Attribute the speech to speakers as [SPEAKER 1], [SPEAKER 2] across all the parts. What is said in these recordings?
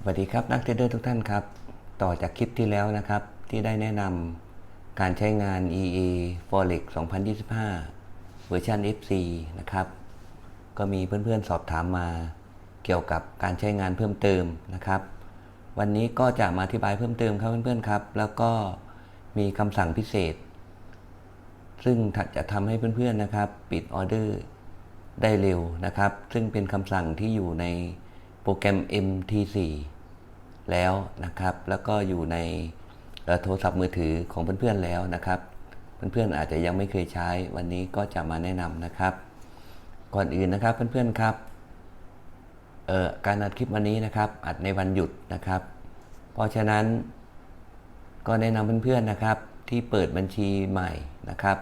[SPEAKER 1] สวัสดีครับนักเทรดเดอร์ทุกท่านครับ ต่อจากคลิปที่แล้วนะครับ ที่ได้แนะนำการใช้งาน EA Forex 2025 เวอร์ชัน FC นะครับ ก็มีเพื่อนๆสอบถามมาเกี่ยวกับการใช้งานเพิ่มเติมนะครับ วันนี้ก็จะมาอธิบายเพิ่มเติมครับเพื่อนๆครับ แล้วก็มีคำสั่งพิเศษ ซึ่งจะทำให้เพื่อนๆนะครับ ปิดออเดอร์ได้เร็วนะครับ ซึ่งเป็นคำสั่งที่อยู่ใน โปรแกรม MT4 แล้วนะครับ แล้วก็อยู่ในโทรศัพท์มือถือของเพื่อนๆแล้วนะครับ เพื่อนๆอาจจะยังไม่เคยใช้ วันนี้ก็จะมาแนะนำนะครับ ก่อนอื่นนะครับเพื่อนๆครับเอ่อการอัดคลิปวันนี้นะครับ อัดในวันหยุดนะครับ เพราะฉะนั้นก็แนะนำเพื่อนๆนะครับ ที่เปิดบัญชีใหม่นะครับ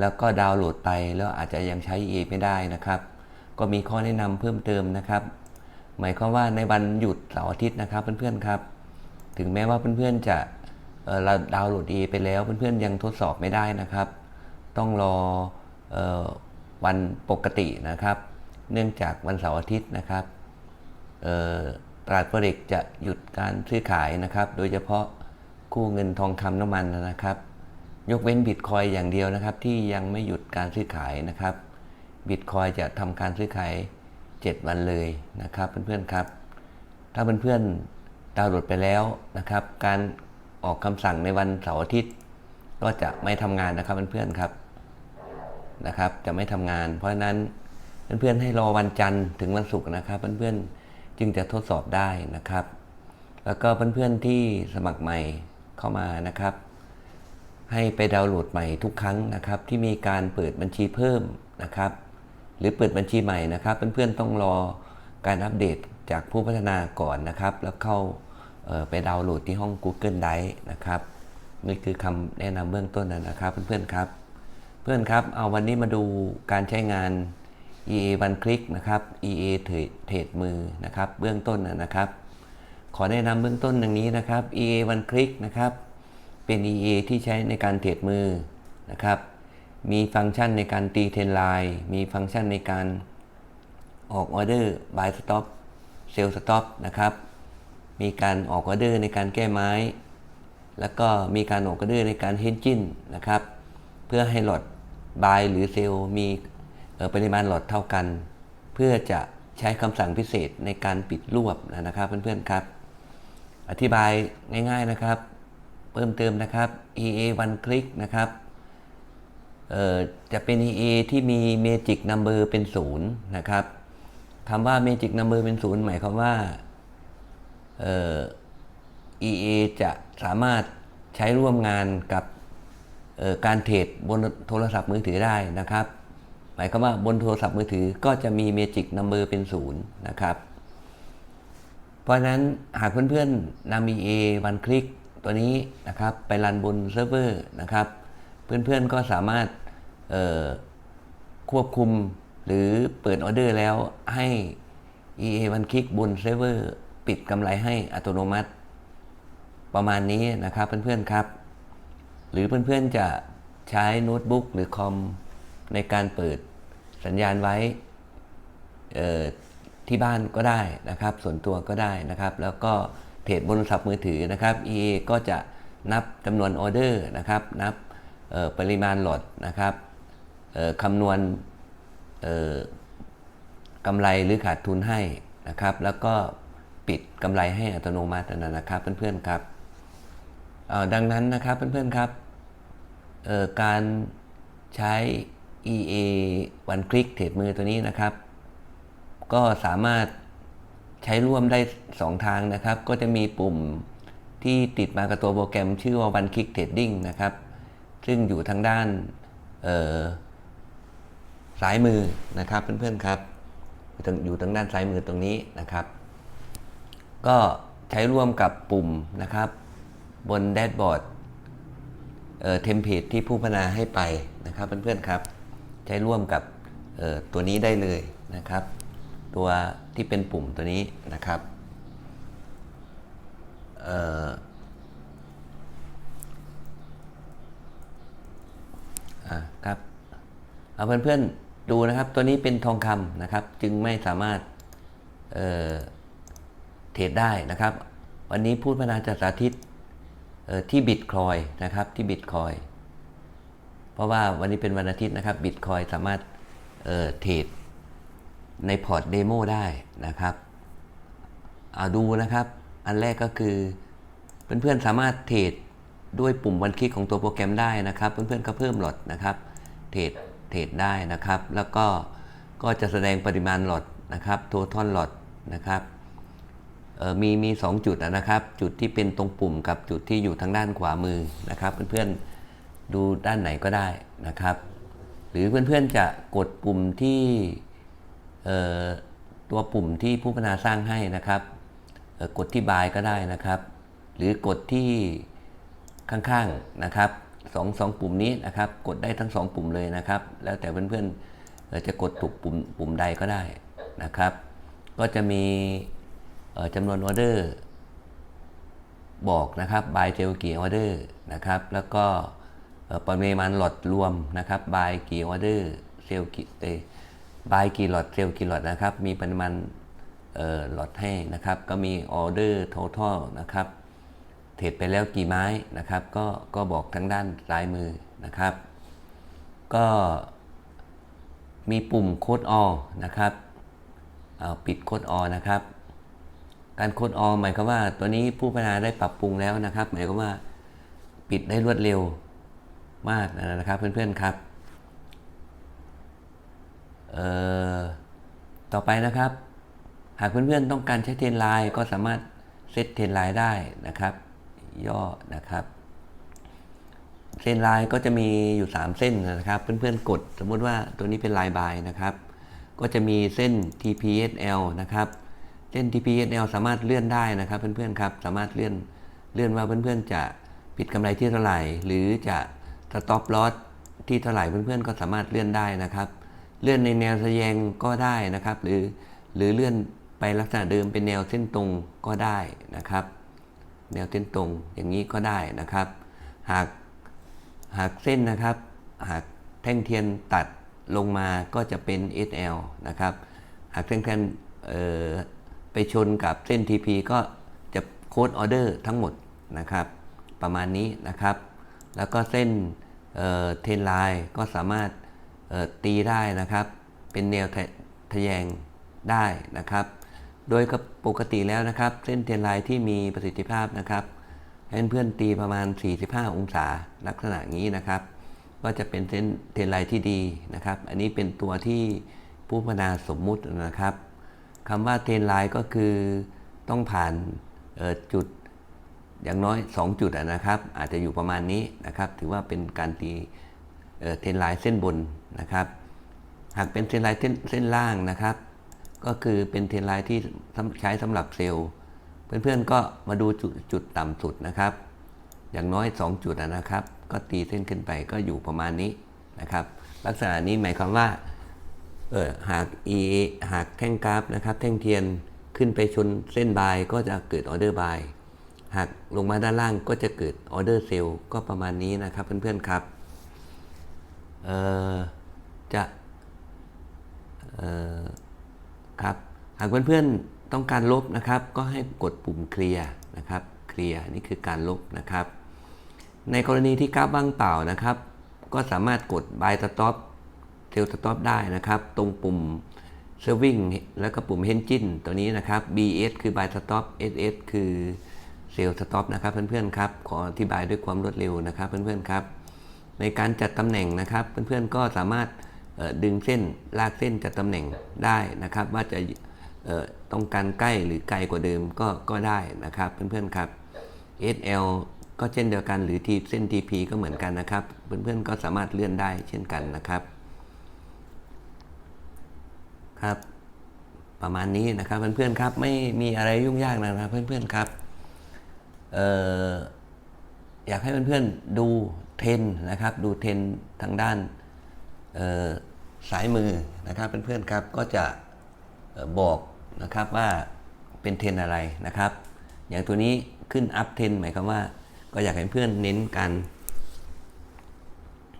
[SPEAKER 1] แล้วก็ดาวน์โหลดไปแล้วอาจจะยังใช้ EA ไม่ได้นะครับ ก็มีข้อแนะนำเพิ่มเติมนะครับ หมายความว่าในวันหยุดเสาร์อาทิตย์นะครับเพื่อนๆครับ ถึงแม้ว่าเพื่อนๆจะเราดาวน์โหลด EA ไปแล้วเพื่อนๆยังทดสอบไม่ได้นะครับ ต้องรออวันปกตินะครับ เนื่องจากวันเสาร์อาทิตย์นะครับตลาดโฟเร็กจะหยุดการซื้อขายนะครับ โดยเฉพาะคู่เงินทองคำน้ำมันนะครับ ยกเว้นบิตคอยอย่างเดียวนะครับ ที่ยังไม่หยุดการซื้อขายนะครับบิตคอยจะทำการซื้อขาย 7 วันเลยนะครับเพื่อนๆครับ ถ้าเพื่อนๆดาวน์โหลดไปแล้วนะครับ การออกคำสั่งในวันเสาร์อาทิตย์ก็จะไม่ทำงานนะครับเพื่อนๆครับนะครับ จะไม่ทำงาน เพราะฉะนั้นเพื่อนๆให้รอวันจันทร์ถึงวันศุกร์นะครับ เพื่อนๆจึงจะทดสอบได้นะครับ แล้วก็เพื่อนๆที่สมัครใหม่เข้ามานะครับ ให้ไปดาวน์โหลดใหม่ทุกครั้งนะครับ ที่มีการเปิดบัญชีเพิ่มนะครับ หรือเปิดบัญชีใหม่นะครับ เพื่อนๆต้องรอการอัปเดตจากผู้พัฒนาก่อนนะครับ แล้วเข้าไปดาวน์โหลดที่ห้อง Google Drive นะครับนี่คือคำแนะนำเบื้องต้นนะครับเพื่อนๆครับ เพื่อนครับเอาวันนี้มาดูการใช้งาน EA One Click นะครับ EA เทรดมือนะครับ เบื้องต้นนะครับ ขอแนะนำเบื้องต้นดังนี้นะครับ EA One Click นะครับ เป็น EA ที่ใช้ในการเทรดมือนะครับ มีฟังก์ชันในการตีเทนไลน์มีฟังก์ชันในการออกออเดอร์ buy stop sell stop นะครับ มีการออกออเดอร์ในการแก้ไม้ แล้วก็มีการออกออเดอร์ในการเฮนจินนะครับ เพื่อให้หลอดบายหรือเซลล์มีปริมาณหลอดเท่ากัน เพื่อจะใช้คำสั่งพิเศษในการปิดรวบนะครับเพื่อนๆครับ อธิบายง่ายๆนะครับ เพิ่มเติมนะครับ EA one click นะครับ จะเป็น EA ที่มี Magic Number เป็นศูนย์นะครับคำว่า Magic Number เป็นศูนย์หมายความว่าเอ่อ EA จะสามารถใช้ร่วมงานกับการเทรดบนโทรศัพท์มือถือได้นะครับ หมายความว่าบนโทรศัพท์มือถือก็จะมี Magic Number เป็นศูนย์นะครับ เพราะฉะนั้นหากเพื่อนๆนำ EA one click ตัวนี้นะครับไปรันบนเซิร์ฟเวอร์นะครับ เพื่อนๆก็สามารถควบคุมหรือเปิดออเดอร์แล้วให้ EA one click บนเซิร์ฟเวอร์ปิดกำไรให้อัตโนมัติ ประมาณนี้นะครับเพื่อนๆครับ หรือเพื่อนๆจะใช้โน้ตบุ๊กหรือคอมในการเปิดสัญญาณไว้ที่บ้านก็ได้นะครับ ส่วนตัวก็ได้นะครับ แล้วก็เทรดบนโทรศัพท์มือถือนะครับ EA ก็จะนับจำนวนออเดอร์นะครับ นับ ปริมาณหลอดนะครับคำนวณกำไรหรือขาดทุนให้นะครับ แล้วก็ปิดกำไรให้อัตโนมัตินะครับเพื่อนๆครับดังนั้นนะครับเพื่อนๆครับการใช้ EA one click เทรดมือตัวนี้นะครับ ก็สามารถใช้ร่วมได้ 2 ทางนะครับ ก็จะมีปุ่มที่ติดมากับตัวโปรแกรมชื่อว่า one click trading นะครับ ซึ่งอยู่ทางด้านซ้ายมือนะครับเพื่อนๆครับ อยู่ทางด้านซ้ายมือตรงนี้นะครับ ก็ใช้ร่วมกับปุ่มนะครับ บนแดชบอร์ดเทมเพลตที่ผู้พัฒนาให้ไปนะครับเพื่อนๆครับ ใช้ร่วมกับตัวนี้ได้เลยนะครับ ตัวที่เป็นปุ่มตัวนี้นะครับ อ่ออะครับเอาเพื่อนๆดูนะครับ ตัวนี้เป็นทองคำนะครับ จึงไม่สามารถเเทรดได้นะครับ วันนี้พูดพนาจะสาธิตที่บิตคอยนะครับที่บิตคอยเพราะว่าวันนี้เป็นวันอาทิตย์นะครับบิตคอยสามารถเอ่อเทรดในพอร์ตเดโมได้นะครับเอาดูนะครับ อันแรกก็คือเพื่อนๆสามารถเทรด ด้วยปุ่มวันคลิกของตัวโปรแกรมได้นะครับ เพื่อนๆก็เพิ่มหลอดนะครับ เทรดเทรดได้นะครับ แล้วก็ก็จะแสดงปริมาณหลอดนะครับตัวท่อนหลอดนะครับมีมีสองจุดนะครับ จุดที่เป็นตรงปุ่มกับจุดที่อยู่ทางด้านขวามือนะครับ เพื่อนๆดูด้านไหนก็ได้นะครับ หรือเพื่อนๆจะกดปุ่มที่ตัวปุ่มที่ผู้พัฒนาสร้างให้นะครับกดที่บายก็ได้นะครับ หรือกดที่ ข้างๆนะครับสองสองปุ่มนี้นะครับ กดได้ทั้งสองปุ่มเลยนะครับ แล้วแต่เพื่อนๆจะกดถูกปุ่มปุ่มใดก็ได้นะครับ ก็จะมีจำนวนออเดอร์บอกนะครับ by เซลกี่ออเดอร์นะครับ แล้วก็ปริมาณหลอดรวมนะครับ by กี่ออเดอร์เซลกี่เอ้ย by กี่หลอดเซลกี่หลอดนะครับ มีปริมาณหลอดให้นะครับ ก็มีออเดอร์ total นะครับ เทรดไปแล้วกี่ไม้นะครับก็ก็บอกทางด้านซ้ายมือนะครับ ก็มีปุ่มโค้ดออนะครับเอาปิดโค้ดออนะครับ การโค้ดออหมายความว่าตัวนี้ผู้พัฒนาได้ปรับปรุงแล้วนะครับ หมายความว่าปิดได้รวดเร็วมากนะครับเพื่อนๆครับเอ่อต่อไปนะครับ หากเพื่อนๆต้องการใช้เทรนไลน์ก็สามารถเซตเทรนไลน์ได้นะครับ ย่อนะครับ เส้นลายก็จะมีอยู่ 3 เส้นนะครับ เพื่อนๆกดสมมุติว่าตัวนี้เป็นลายบายนะครับ ก็จะมีเส้น TPSL นะครับ เส้น TPSL สามารถเลื่อนได้นะครับ เพื่อนๆครับสามารถเลื่อนเลื่อนว่าเพื่อนๆจะปิดกำไรที่เท่าไหร่ หรือจะ stop loss ที่เท่าไหร่เพื่อนๆก็สามารถเลื่อนได้นะครับ เลื่อนในแนวทะแยงก็ได้นะครับ หรือหรือเลื่อนไปลักษณะเดิมเป็นแนวเส้นตรงก็ได้นะครับ แนวเส้นตรงอย่างนี้ก็ได้นะครับ หากหากเส้นนะครับ หากแท่งเทียนตัดลงมาก็จะเป็น SL นะครับ หากแท่งเทียนไปชนกับเส้น TP ก็จะโค้ดออเดอร์ทั้งหมดนะครับ ประมาณนี้นะครับ แล้วก็เส้นเทนไลน์ก็สามารถตีได้นะครับ เป็นแนวทะแยงได้นะครับ โดยกับปกติแล้วนะครับ เส้นเทนไลน์ที่มีประสิทธิภาพนะครับให้เพื่อนตีประมาณ 45 องศาลักษณะนี้นะครับ ก็จะเป็นเส้นเทนไลน์ที่ดีนะครับ อันนี้เป็นตัวที่ผู้พัฒนาสมมุตินะครับคำว่าเทนไลน์ก็คือต้องผ่านออจุดอย่างน้อย 2 จุดนะครับ อาจจะอยู่ประมาณนี้นะครับ ถือว่าเป็นการตีเทนไลน์เส้นบนนะครับ หากเป็นเทนไลน์เส้นเส้นล่างนะครับ ก็คือเป็นเทนไลน์ที่ใช้สำหรับเซลล์ เพื่อนๆก็มาดูจุดจุดต่ำสุดนะครับ อย่างน้อย 2 จุดนะครับ ก็ตีเส้นขึ้นไปก็อยู่ประมาณนี้นะครับ ลักษณะนี้หมายความว่าเออหาก e หากแท่งกราฟนะครับ แท่งเทียนขึ้นไปชนเส้นบายก็จะเกิดออเดอร์บายหากลงมาด้านล่างก็จะเกิดออเดอร์เซลล์ก็ประมาณนี้นะครับเพื่อนๆครับเออจะเออ ครับ หากเพื่อนๆต้องการลบนะครับ ก็ให้กดปุ่มเคลียร์นะครับเคลียร์นี่คือการลบนะครับ ในกรณีที่กราฟว่างเปล่านะครับ ก็สามารถกด buy stop sell stop ได้นะครับ ตรงปุ่ม serving แล้วก็ปุ่ม engine ตัวนี้นะครับ bs คือ buy stop ss คือ sell stop นะครับเพื่อนๆครับขออธิบายด้วยความรวดเร็วนะครับเพื่อนๆครับ ในการจัดตำแหน่งนะครับเพื่อนๆก็สามารถดึงเส้นลากเส้นจัดตำแหน่งได้นะครับ ว่าจะ ต้องการใกล้หรือไกลกว่าเดิมก็ก็ได้นะครับ เพื่อนๆครับ SL ก็เช่นเดียวกันหรือทีเส้น TP ก็เหมือนกันนะครับ เพื่อนๆก็สามารถเลื่อนได้เช่นกันนะครับครับ ประมาณนี้นะครับเพื่อนๆครับไม่มีอะไรยุ่งยากนะครับเพื่อนๆครับเอ่ออยากให้เพื่อนๆดูเทรนนะครับดูเทรนทางด้านเอ่อสายมือนะครับเพื่อนๆครับก็จะบอก นะครับว่าเป็นเทรนอะไรนะครับ อย่างตัวนี้ขึ้นอัพเทรนหมายความว่า ก็อยากให้เพื่อนเน้นการ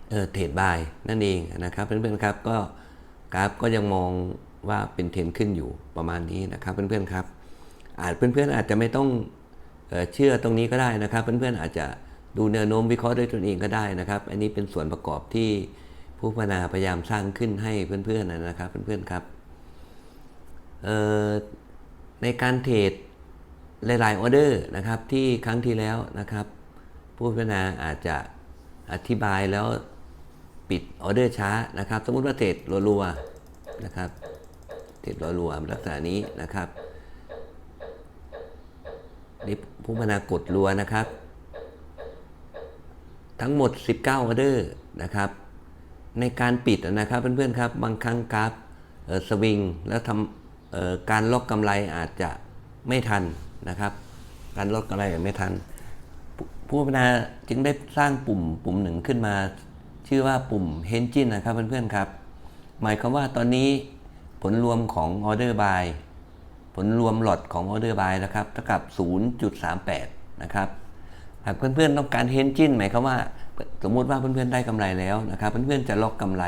[SPEAKER 1] เออเทรดบายนั่นเองนะครับเพื่อนๆครับก็กราฟก็ยังมองว่าเป็นเทรนขึ้นอยู่ประมาณนี้นะครับเพื่อนๆครับ อาจเพื่อนๆอาจจะไม่ต้องเเชื่อตรงนี้ก็ได้นะครับ เพื่อนๆอาจจะดูแนวโน้มวิเคราะห์ด้วยตนเองก็ได้นะครับ อันนี้เป็นส่วนประกอบที่ผู้พัฒนาพยายามสร้างขึ้นให้เพื่อนๆนะครับ เพื่อนๆครับ ในการเทรดหลายๆออเดอร์นะครับที่ครั้งที่แล้วนะครับ ผู้พัฒนาอาจจะอธิบายแล้วปิดออเดอร์ช้านะครับ สมมติว่าเทรดรัวๆนะครับเทรดรัวๆลักษณะนี้นะครับนี่ผู้พนากดรัวนะครับ ทั้งหมด 19ออเดอร์นะครับ ในการปิดนะครับเพื่อนๆครับบางครั้งกราฟสวิงแล้วทำ การล็อกกำไรอาจจะไม่ทันนะครับ การล็อกกำไรอาจไม่ทัน ผู้พัฒนาจึงได้สร้างปุ่มปุ่มหนึ่งขึ้นมา ชื่อว่าปุ่ม h e n g i n นะครับเพื่อนๆครับ หมายความว่าตอนนี้ผลรวมของออเดอร์บายผลรวมหลอดของออเดอร์บายนะครับเท่ากับ 0.38 นะครับหากเพื่อนๆต้องการเฮนจินหมายความว่าสมมุติว่าเพื่อนๆได้กำไรแล้วนะครับ เพื่อนๆจะล็อกกำไร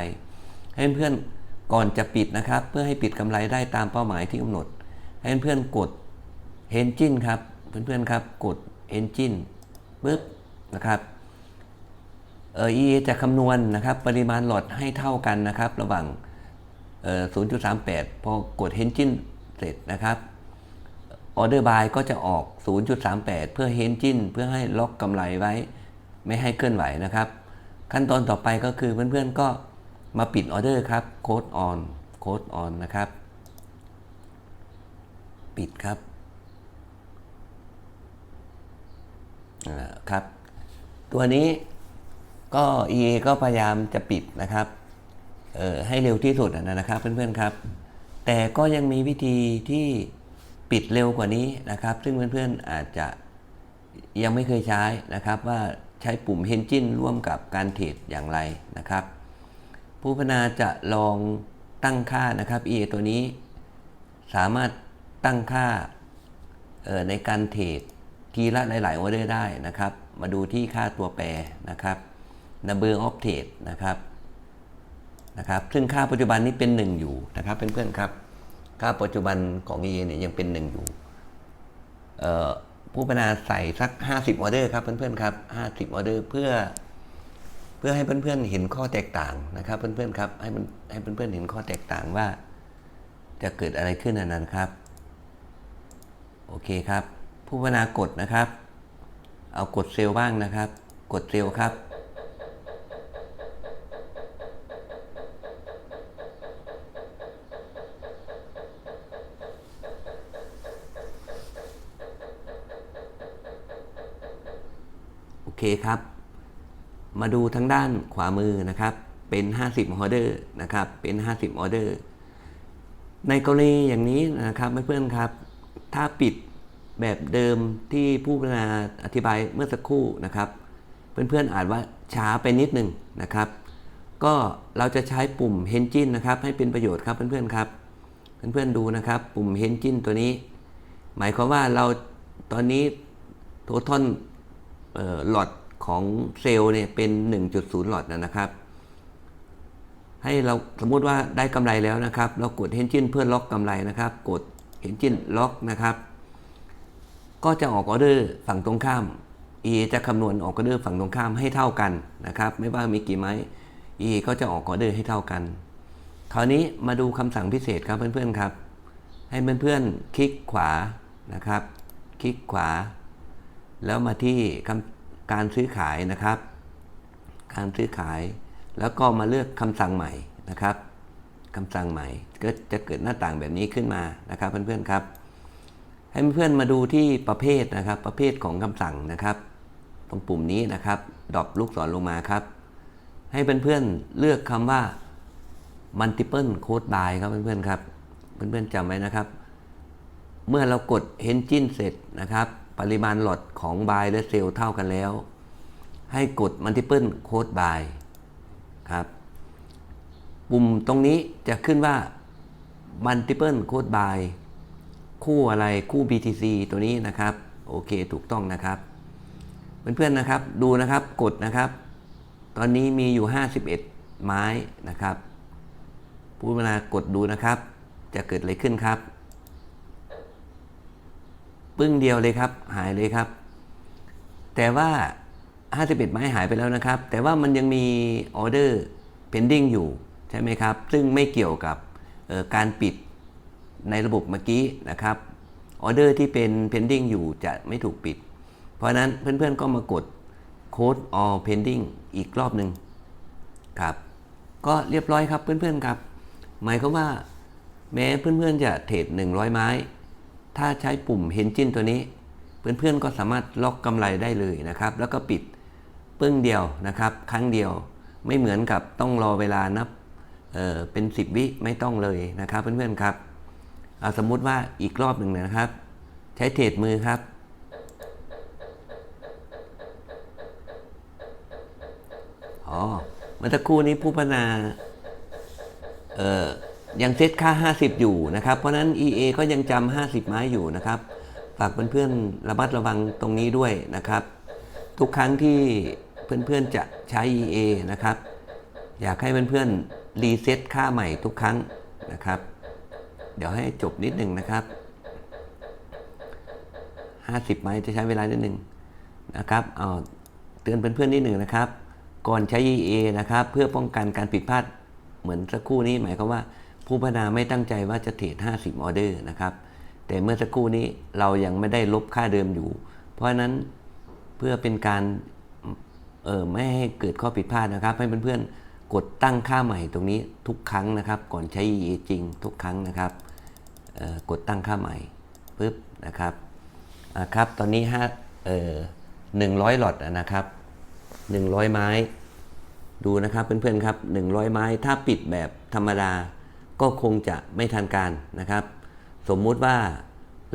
[SPEAKER 1] ให้เพื่อนๆ ก่อนจะปิดนะครับ เพื่อให้ปิดกำไรได้ตามเป้าหมายที่กำหนด ให้เพื่อนๆกดเฮนจินครับ เพื่อนๆครับกดเฮนจินปึ๊บนะครับเออ EA จะคำนวณนะครับปริมาณหลอดให้เท่ากันนะครับ ระหว่างเอ่อ0.38 พอกด h e n g i n เสร็จนะครับออเดอร์บายก็จะออก 0.38 เพื่อ h e n g i n เพื่อให้ล็อกกำไรไว้ ไม่ให้เคลื่อนไหวนะครับ ขั้นตอนต่อไปก็คือเพื่อนๆก็ มาปิดออเดอร์ครับโค้ดออนโค้ดออนนะครับ ปิดครับอ่าครับ ตัวนี้ก็ EA ก็พยายามจะปิดนะครับเออให้เร็วที่สุดนะนะครับเพื่อนๆครับ แต่ก็ยังมีวิธีที่ปิดเร็วกว่านี้นะครับ ซึ่งเพื่อนๆอาจจะยังไม่เคยใช้นะครับ ว่าใช้ปุ่ม h e n g i n ร่วมกับการเทรดอย่างไรนะครับ ผู้พัฒนาจะลองตั้งค่านะครับ EA ตัวนี้ สามารถตั้งค่าในการเทรดทีละหลายๆออเดอร์ได้นะครับ มาดูที่ค่าตัวแปรนะครับ number of trade นะครับนะครับ ซึ่งค่าปัจจุบันนี้เป็น 1 อยู่นะครับเพื่อนๆครับ ค่าปัจจุบันของ EA เนี่ยยังเป็น 1 อยู่เอ่ผู้พัฒนาใส่สัก 50ออเดอร์ครับเพื่อนๆครับ 50ออเดอร์เพื่อ พื่อให้เพื่อนๆเห็นข้อแตกต่างนะครับ เพื่อนๆครับให้มันให้เพื่อนๆเห็นข้อแตกต่างว่า จะเกิดอะไรขึ้นอันนั้นครับ โอเคครับ ผู้พัฒนากดนะครับ เอากดเซลล์บ้างนะครับ กดเซลล์ครับ โอเคครับ มาดูทางด้านขวามือนะครับ เป็น 50ออเดอร์นะครับ เป็น 50ออเดอร์ ในกรณีอย่างนี้นะครับเพื่อนๆครับ ถ้าปิดแบบเดิมที่ผู้พัฒนาอธิบายเมื่อสักครู่นะครับ เพื่อนๆอาจว่าช้าไปนิดหนึ่งนะครับ ก็เราจะใช้ปุ่ม h e n g i n นะครับ ให้เป็นประโยชน์ครับเพื่อนๆครับ เพื่อนๆดูนะครับ ปุ่ม h e n g i n ตัวนี้ หมายความว่าเราตอนนี้โททอนหลอด ของเซลล์เนี่ยเป็น 1.0 หลอดนะครับ ให้เราสมมุติว่าได้กำไรแล้วนะครับ เรากด h e n g i n เพื่อล็อกกำไรนะครับ กด h e n g i n ล็อกนะครับ ก็จะออกออเดอร์ฝั่งตรงข้าม EA จะคำนวณออกออเดอร์ฝั่งตรงข้ามให้เท่ากันนะครับ ไม่ว่ามีกี่ไม้ EA ก็จะออกออเดอร์ให้เท่ากัน คราวนี้มาดูคำสั่งพิเศษครับเพื่อนๆครับ ให้เพื่อนๆคลิกขวานะครับ คลิกขวา แล้วมาที่คำ การซื้อขายนะครับ การซื้อขาย แล้วก็มาเลือกคำสั่งใหม่นะครับคำสั่งใหม่ก็จะเกิดหน้าต่างแบบนี้ขึ้นมานะครับ เพื่อนๆครับ ให้เพื่อนๆมาดูที่ประเภทนะครับ ประเภทของคำสั่งนะครับ ตรงปุ่มนี้นะครับ ดรอปลูกศรลงมาครับ ให้เพื่อนๆเลือกคำว่า multiple code by ครับเพื่อนๆครับ เพื่อนๆจำไว้นะครับ เมื่อเรากด engine เสร็จนะครับ ปริมาณหลอดของ buy และ sell เท่ากันแล้ว ให้กด multiple code by ครับปุ่มตรงนี้จะขึ้นว่า multiple code by คู่อะไรคู่ BTC ตัวนี้นะครับ โอเคถูกต้องนะครับ เพื่อนๆนะครับดูนะครับกดนะครับ ตอนนี้มีอยู่ 51 ไม้นะครับผู้พัฒนากดดูนะครับ จะเกิดอะไรขึ้นครับ ปึ้งเดียวเลยครับ หายเลยครับ แต่ว่า 51 ไม้หายไปแล้วนะครับ แต่ว่ามันยังมีออเดอร์ pending อยู่ใช่ไหมครับ ซึ่งไม่เกี่ยวกับออการปิดในระบบเมื่อกี้นะครับออเดอร์ที่เป็น pending อยู่จะไม่ถูกปิด เพราะฉะนั้นเพื่อนๆก็มากด code all pending อีกรอบหนึ่งครับ ก็เรียบร้อยครับเพื่อนๆครับ หมายความว่า แม้เพื่อนๆจะเทรด100 ไม้ ถ้าใช้ปุ่ม Hengin ตัวนี้ เพื่อนๆก็สามารถล็อกกำไรได้เลยนะครับ แล้วก็ปิดปึ้งเดียวนะครับ ครั้งเดียวไม่เหมือนกับต้องรอเวลานับเเป็น 10 วิไม่ต้องเลยนะครับ เพื่อนๆครับเอาสมมุติว่าอีกรอบหนึ่งนะครับ ใช้เทรดมือครับ อ๋อเมื่อสักครู่นี้ผู้พัฒนาเอ่อ ยังเซตค่า 50 อยู่นะครับ เพราะนั้น EA ก็ยังจำ50 ไม้อยู่นะครับ ฝากเพื่อนๆระมัดระวังตรงนี้ด้วยนะครับ ทุกครั้งที่เพื่อนๆจะใช้ EA นะครับ อยากให้เพื่อนๆรีเซ็ตค่าใหม่ทุกครั้งนะครับ เดี๋ยวให้จบนิดหนึ่งนะครับ 50 ไม้จะใช้เวลานิดหนึ่งนะครับเอาเตือนเพื่อนๆนิดหนึ่งนะครับ ก่อนใช้ EA นะครับ เพื่อป้องกันการผิดพลาดเหมือนสักครู่นี้หมายความว่า ผู้พัฒนาไม่ตั้งใจว่าจะเทรด50 ออเดอร์นะครับ แต่เมื่อสักครู่นี้เรายังไม่ได้ลบค่าเดิมอยู่ เพราะฉะนั้นเพื่อเป็นการเออไม่ให้เกิดข้อผิดพลาดนะครับ ให้เพื่อนๆกดตั้งค่าใหม่ตรงนี้ทุกครั้งนะครับ ก่อนใช้ EA จริงทุกครั้งนะครับกดตั้งค่าใหม่ปุ๊บนะครับครับ ตอนนี้ฮะเออหนึ่งร้อยหลอดนะครับหนึ่งร้อยไม้ ดูนะครับเพื่อนๆครับหนึ่งร้อยไม้ถ้าปิดแบบธรรมดา ก็คงจะไม่ทันการนะครับ สมมุติว่า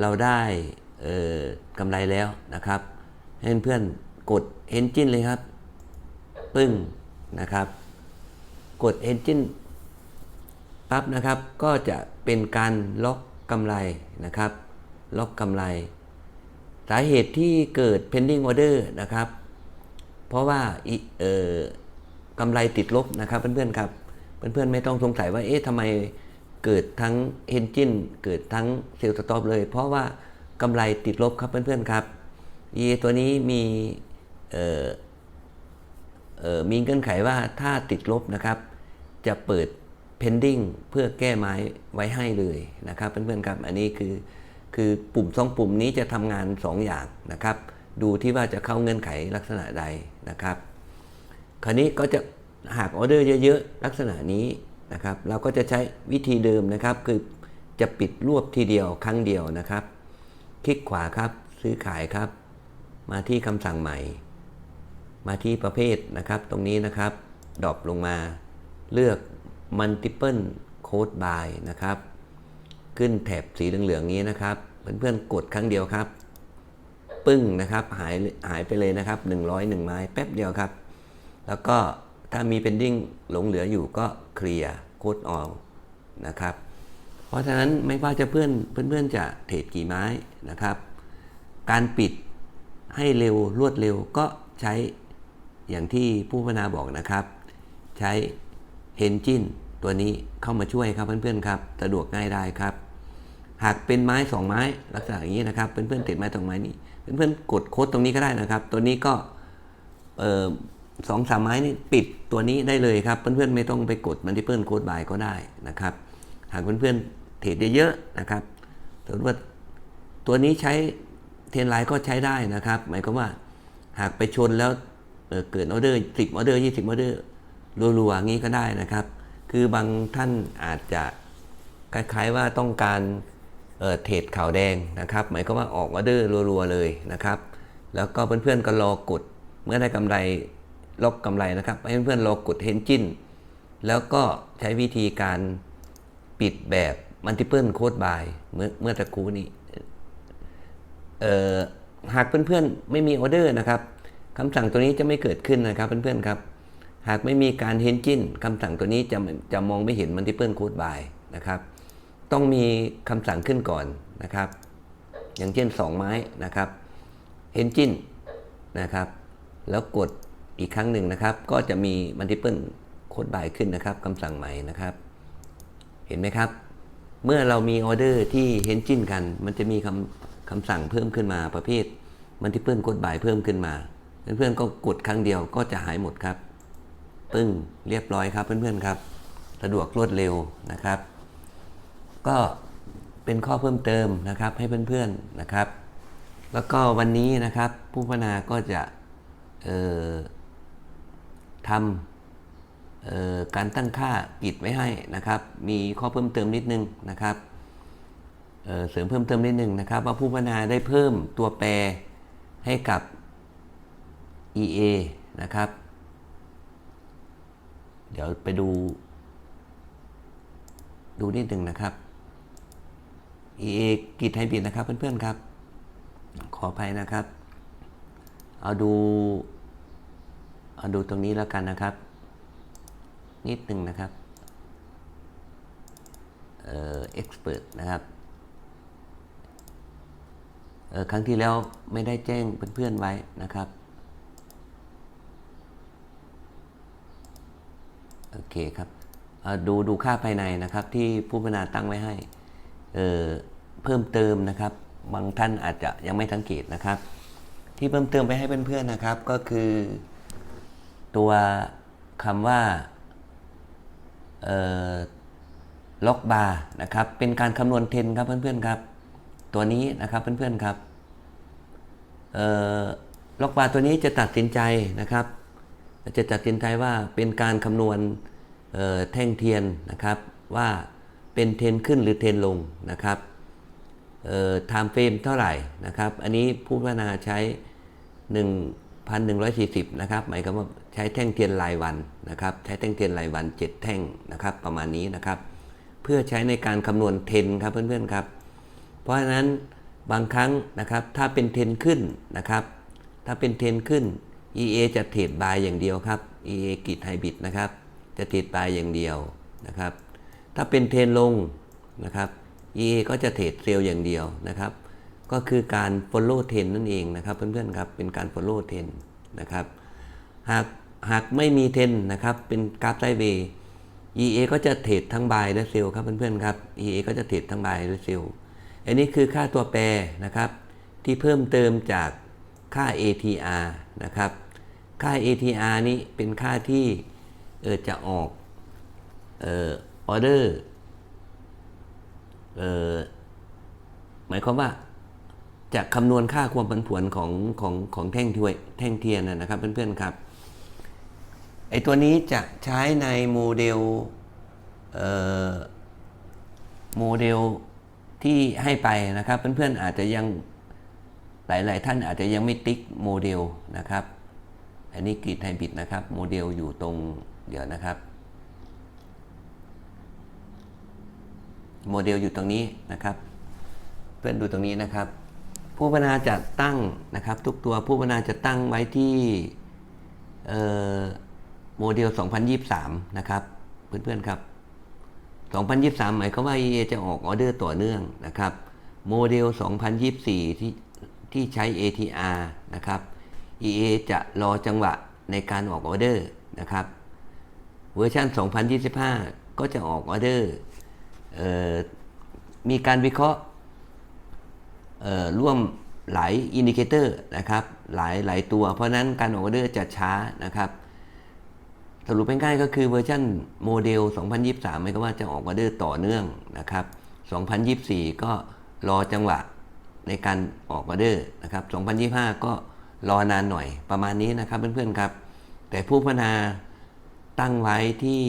[SPEAKER 1] เราได้กำไรแล้วนะครับให้เพื่อนๆกด Engine เลยครับ ปึ้งนะครับ กด Engine ปั๊บนะครับ ก็จะเป็นการล็อกกำไรนะครับ ล็อกกำไร สาเหตุที่เกิด pending order นะครับ เพราะว่าเออกำไรติดลบนะครับเพื่อนๆครับ เพื่อนๆไม่ต้องสงสัยว่าเอ๊ะทำไมเกิดทั้ง engine เกิดทั้ง sales stop เลย เพราะว่ากำไรติดลบครับเพื่อนๆครับ EA ตัวนี้มีมีเงื่อนไขว่าถ้าติดลบนะครับ จะเปิด pending เพื่อแก้ไม้ไว้ให้เลยนะครับเพื่อนๆครับอันนี้คือคือปุ่มสองปุ่มนี้จะทำงาน 2 อย่างนะครับ ดูที่ว่าจะเข้าเงื่อนไขลักษณะใดนะครับ คราวนี้ก็จะ หากออเดอร์เยอะๆ ลักษณะนี้นะครับ เราก็จะใช้วิธีเดิมนะครับ คือจะปิดรวบทีเดียวครั้งเดียวนะครับ คลิกขวาครับซื้อขายครับ มาที่คำสั่งใหม่ มาที่ประเภทนะครับ ตรงนี้นะครับดรอปลงมาเลือก multiple code by นะครับ ขึ้นแถบสีเหลืองๆนี้นะครับ เพื่อนๆกดครั้งเดียวครับ ปึ้งนะครับหายหายไปเลยนะครับ 101 ไม้แป๊บเดียวครับ แล้วก็ ถ้ามี pending หลงเหลืออยู่ก็เคลียร์โคดออกนะครับ เพราะฉะนั้นไม่ว่าจะเพื่อนเพื่อนๆจะเทรดกี่ไม้นะครับ การปิดให้เร็วรวดเร็วก็ใช้อย่างที่ผู้พัฒนาบอกนะครับ ใช้ Engine ตัวนี้เข้ามาช่วยครับเพื่อนๆครับสะดวกง่ายได้ครับ หากเป็นไม้ 2 ไม้ลักษณะอย่างนี้นะครับเพื่อนๆติดไม้ตรงไม้นี้เพื่อนๆกดโค้ดตรงนี้ก็ได้นะครับ ตัวนี้ก็เออ สองสามไม้นี่ปิดตัวนี้ได้เลยครับ เพื่อนๆไม่ต้องไปกดมันที่เพื่อนโค้ดบายก็ได้นะครับ หากเพื่อนๆเทรดเยอะๆนะครับสมมติว่าตัวนี้ใช้เทนไลน์ก็ใช้ได้นะครับ หมายความว่าหากไปชนแล้วเเกิดออเดอร์สิบออเดอร์ยี่สิบออเดอร์รัวๆอย่างนี้ก็ได้นะครับ คือบางท่านอาจจะคล้ายๆว่าต้องการเเทรดขาวแดงนะครับ หมายความว่าออกออเดอร์รัวๆเลยนะครับ แล้วก็เพื่อนๆก็รอกดเมื่อได้กำไร ล็อกกำไรนะครับ ให้เพื่อนๆรอกดเฮนจินแล้วก็ใช้วิธีการปิดแบบมัลติเพิลโคดบายเมื่อเมื่อตะคูนี้เอ่อหากเพื่อนๆไม่มีออเดอร์นะครับคำสั่งตัวนี้จะไม่เกิดขึ้นนะครับเพื่อนๆครับ หากไม่มีการเฮนจินคำสั่งตัวนี้จะจะมองไม่เห็นมัลติเพิลโคดบายนะครับ ต้องมีคำสั่งขึ้นก่อนนะครับ อย่างเช่น 2 ไม้นะครับเฮนจินนะครับ แล้วกด อีกครั้งหนึ่งนะครับ ก็จะมีมัลติเพิลโคดบายขึ้นนะครับคำสั่งใหม่นะครับ เห็นไหมครับ เมื่อเรามีออเดอร์ที่เฮนจินกัน มันจะมีคำคำสั่งเพิ่มขึ้นมาประเภทมันที่เพื่อนกดบายเพิ่มขึ้นมา เพื่อนๆก็กดครั้งเดียวก็จะหายหมดครับ ปึ้งเรียบร้อยครับเพื่อนๆครับสะดวกรวดเร็วนะครับ ก็เป็นข้อเพิ่มเติมนะครับให้เพื่อนๆนะครับ แล้วก็วันนี้นะครับผู้พัฒนาก็จะเอ่อ ทำการตั้งค่ากิจไว้ให้นะครับ มีข้อเพิ่มเติมนิดนึงนะครับเเสริมเพิ่มเติมนิดนึงนะครับ ว่าผู้พัฒนาได้เพิ่มตัวแปรให้กับ EA นะครับ เดี๋ยวไปดู ดูนิดหนึ่งนะครับ EA กิจไฮบริดนะครับเพื่อนๆครับ ขออภัยนะครับ เอาดู เอาดูตรงนี้แล้วกันนะครับ นิดหนึ่งนะครับ เอ่อ expert นะครับ เอ่อ ครั้งที่แล้วไม่ได้แจ้งเพื่อนๆไว้นะครับ โอเคครับเอ่อดูดูค่าภายในนะครับที่ผู้พัฒนาตั้งไว้ให้ เอ่อ เพิ่มเติมนะครับ บางท่านอาจจะยังไม่สังเกตนะครับ ที่เพิ่มเติมไปให้เพื่อนๆนะครับก็คือ ตัวคำว่าล็อกบาร์นะครับ เป็นการคำนวณเทนครับเพื่อนๆครับ ตัวนี้นะครับเพื่อนๆครับล็อกบาร์ตัวนี้จะตัดสินใจนะครับ จะตัดสินใจว่าเป็นการคำนวณแท่งเทียนนะครับว่าเป็นเทนขึ้นหรือเทนลงนะครับเอ่อ time frame เท่าไหร่นะครับ อันนี้ผู้พัฒนาใช้ 1,140 นะครับ หมายความว่าใช้แท่งเทียนรายวันนะครับ ใช้แท่งเทียนรายวัน 7 แท่งนะครับ ประมาณนี้นะครับ เพื่อใช้ในการคำนวณเทนครับเพื่อนๆครับ เพราะฉะนั้นบางครั้งนะครับ ถ้าเป็นเทนขึ้นนะครับ ถ้าเป็นเทนขึ้น EA จะเทรดบายอย่างเดียวครับ EA กิจไฮบิดนะครับ จะเทรดบายอย่างเดียวนะครับ ถ้าเป็นเทนลงนะครับ EA ก็จะเทรดเซลล์อย่างเดียวนะครับ ก็คือการ follow trend นั่นเองนะครับเพื่อนๆครับเป็นการ follow trend นะครับหากหากไม่มีเทรนนะครับเป็นกราฟไซเวย์ EA ก็จะเทรดทั้งบายและเซลล์ครับเพื่อนๆครับ EA ก็จะเทรดทั้งบายและเซลล์อันนี้คือค่าตัวแปรนะครับที่เพิ่มเติมจากค่า ATR นะครับค่า ATR นี้เป็นค่าที่เออจะออกเออออเดอร์เออหมายความว่า จะคำนวณค่าความผันผวนของของของแท่งทวยแท่งเทียนนะครับเพื่อนๆครับไอตัวนี้จะใช้ในโมเดลเโมเดลที่ให้ไปนะครับเพื่อนๆอาจจะยังหลายๆท่านอาจจะยังไม่ติ๊กโมเดลนะครับ อันนี้กรีดไฮบิดนะครับโมเดลอยู่ตรงเดี๋ยวนะครับ โมเดลอยู่ตรงนี้นะครับ เพื่อนดูตรงนี้นะครับ ผู้พัฒนาจะตั้งนะครับ ทุกตัวผู้พัฒนาจะตั้งไว้ที่โมเดล 2023 นะครับ เพื่อนๆครับ 2023 หมายความว่า EA จะออกออเดอร์ต่อเนื่องนะครับ โมเดล 2024 ที่ที่ใช้ ATR นะครับ EA จะรอจังหวะในการออกออเดอร์นะครับ เวอร์ชัน 2025 ก็จะออกออเดอร์มีการวิเคราะห์ ร่วมหลายอินดิเคเตอร์นะครับหลายหลายตัว เพราะนั้นการออกออเดอร์จะช้านะครับสรุปง่ายๆก็คือเวอร์ชันโมเดล 2023 ไม่ก็ว่าจะออกออเดอร์ต่อเนื่องนะครับ 2024 ก็รอจังหวะในการออกออเดอร์นะครับ 2025 ก็รอนานหน่อยประมาณนี้นะครับเพื่อนๆครับ แต่ผู้พัฒนาตั้งไว้ที่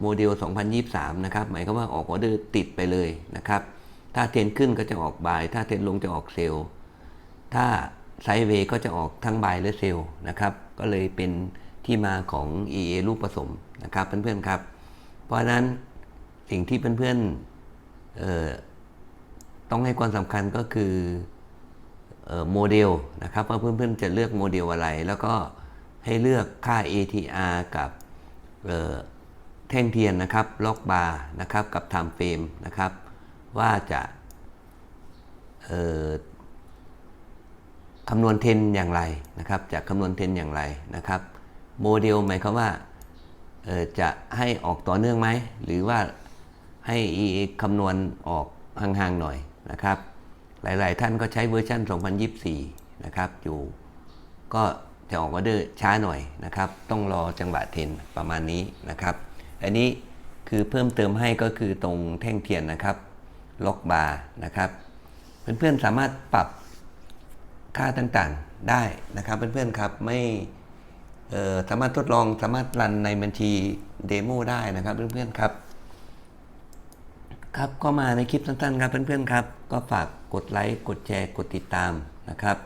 [SPEAKER 1] โมเดล 2023 นะครับ หมายความว่าออกออเดอร์ติดไปเลยนะครับ ถ้าเทนขึ้นก็จะออกบาย ถ้าเทนลงจะออกเซลล์ ถ้าไซด์เวย์ก็จะออกทั้งบายและเซลล์นะครับ ก็เลยเป็นที่มาของ EA รูปผสมนะครับเพื่อนๆครับ เพราะฉะนั้นสิ่งที่เพื่อนๆต้องให้ความสำคัญก็คือโมเดลนะครับว่าเพื่อนๆจะเลือกโมเดลอะไร แล้วก็ให้เลือกค่า ATR กับแท่งเทียนนะครับล็อกบาร์นะครับกับ time frame นะครับ ว่าจะคำนวณเทนอย่างไรนะครับ จะคำนวณเทนอย่างไรนะครับ โมเดลหมายความว่าจะให้ออกต่อเนื่องไหม หรือว่าให้ EA คำนวณออกห่างๆหน่อยนะครับ หลายๆท่านก็ใช้เวอร์ชัน2024 นะครับ อยู่ก็จะออกออเดอร์ช้าหน่อยนะครับ ต้องรอจังหวะเทนประมาณนี้นะครับ อันนี้คือเพิ่มเติมให้ก็คือตรงแท่งเทียนนะครับ ล็อกบาร์นะครับ เพื่อนๆสามารถปรับค่าต่างๆได้นะครับ เพื่อนๆครับไม่สามารถทดลองสามารถรันในบัญชีเดโมได้นะครับ เพื่อนๆครับ ครับก็มาในคลิปสั้นๆครับเพื่อนๆครับ ก็ฝากกดไลค์กดแชร์กดติดตามนะครับ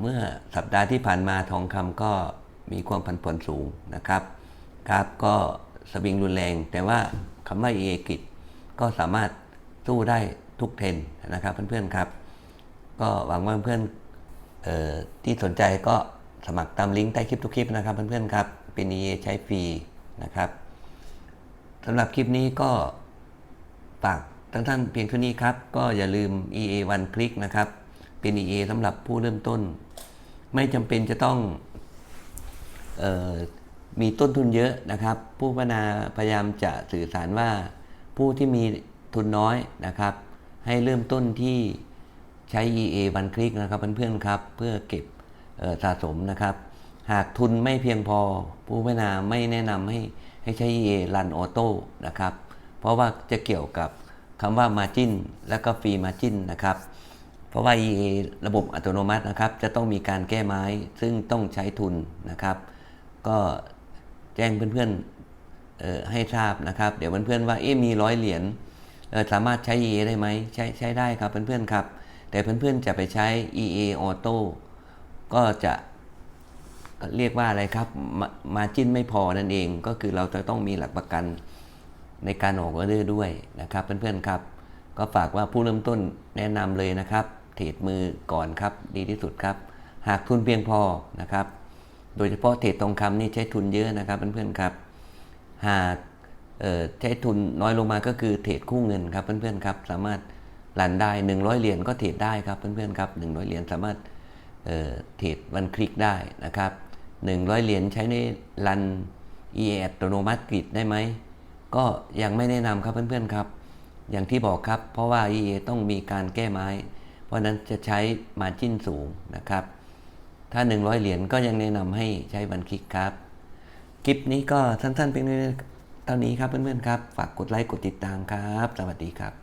[SPEAKER 1] เมื่อสัปดาห์ที่ผ่านมาทองคำก็มีความผันผวนสูงนะครับครับก็สวิงรุนแรง แต่ว่าคำว่าเอกิจก็สามารถ สู้ได้ทุกเทรนนะครับเพื่อนๆครับ ก็หวังว่าเพื่อนๆที่สนใจก็สมัครตามลิงก์ใต้คลิปทุกคลิปนะครับเพื่อนๆครับเป็น EA ใช้ฟรีนะครับสำหรับคลิปนี้ก็ฝากท่านท่านเพียงเท่านี้ครับ ก็อย่าลืม EA One Click นะครับ เป็น EA สำหรับผู้เริ่มต้น ไม่จำเป็นจะต้องออมีต้นทุนเยอะนะครับ ผู้พัฒนาพยายามจะสื่อสารว่าผู้ที่มี ทุนน้อยนะครับ ให้เริ่มต้นที่ใช้ EA One Click นะครับเพื่อนๆครับ เพื่อเก็บสะสมนะครับ หากทุนไม่เพียงพอ ผู้พัฒนาไม่แนะนำให้ให้ใช้ EA Run Auto นะครับ เพราะว่าจะเกี่ยวกับคำว่า Margin และก็ Free Margin นะครับ เพราะว่า EA ระบบอัตโนมัตินะครับ จะต้องมีการแก้ไม้ ซึ่งต้องใช้ทุนนะครับ ก็แจ้งเพื่อนๆเอ่อให้ทราบนะครับ เดี๋ยวเพื่อนๆว่าเอ๊ะมีร้อยเหรียญ สามารถใช้ EA ได้ไหมใช้ใช้ได้ครับเพื่อนๆครับ แต่เพื่อนๆจะไปใช้ EA Auto ก็จะเรียกว่าอะไรครับมาจิ้นไม่พอนั่นเอง ก็คือเราจะต้องมีหลักประกันในการออกออเดอร์ด้วยนะครับเพื่อนๆครับ ก็ฝากว่าผู้เริ่มต้นแนะนำเลยนะครับเทรดมือก่อนครับดีที่สุดครับ หากทุนเพียงพอนะครับ โดยเฉพาะเทรดทองคำนี่ใช้ทุนเยอะนะครับเพื่อนๆครับ หาก ใช้ทุนน้อยลงมาก็คือเทรดคู่เงินครับเพื่อนๆครับสามารถรันได้ 100 เหรียญก็เทรดได้ครับเพื่อนๆครับ100 เหรียญสามารถเทรดวันคลิกได้นะครับ100 เหรียญใช้ในรัน EA อัตโนมัติกริดได้ไหมก็ยังไม่แนะนำครับเพื่อนๆครับ อย่างที่บอกครับ เพราะว่า EA ต้องมีการแก้ไม้ เพราะนั้นจะใช้มาจิ้นสูงนะครับ ถ้า 100 เหรียญก็ยังแนะนำให้ใช้บันคลิกครับ คลิปนี้ก็สั้นๆเพียง เท่านี้ครับเพื่อนๆครับ ฝากกดไลค์กดติดตามครับ สวัสดีครับ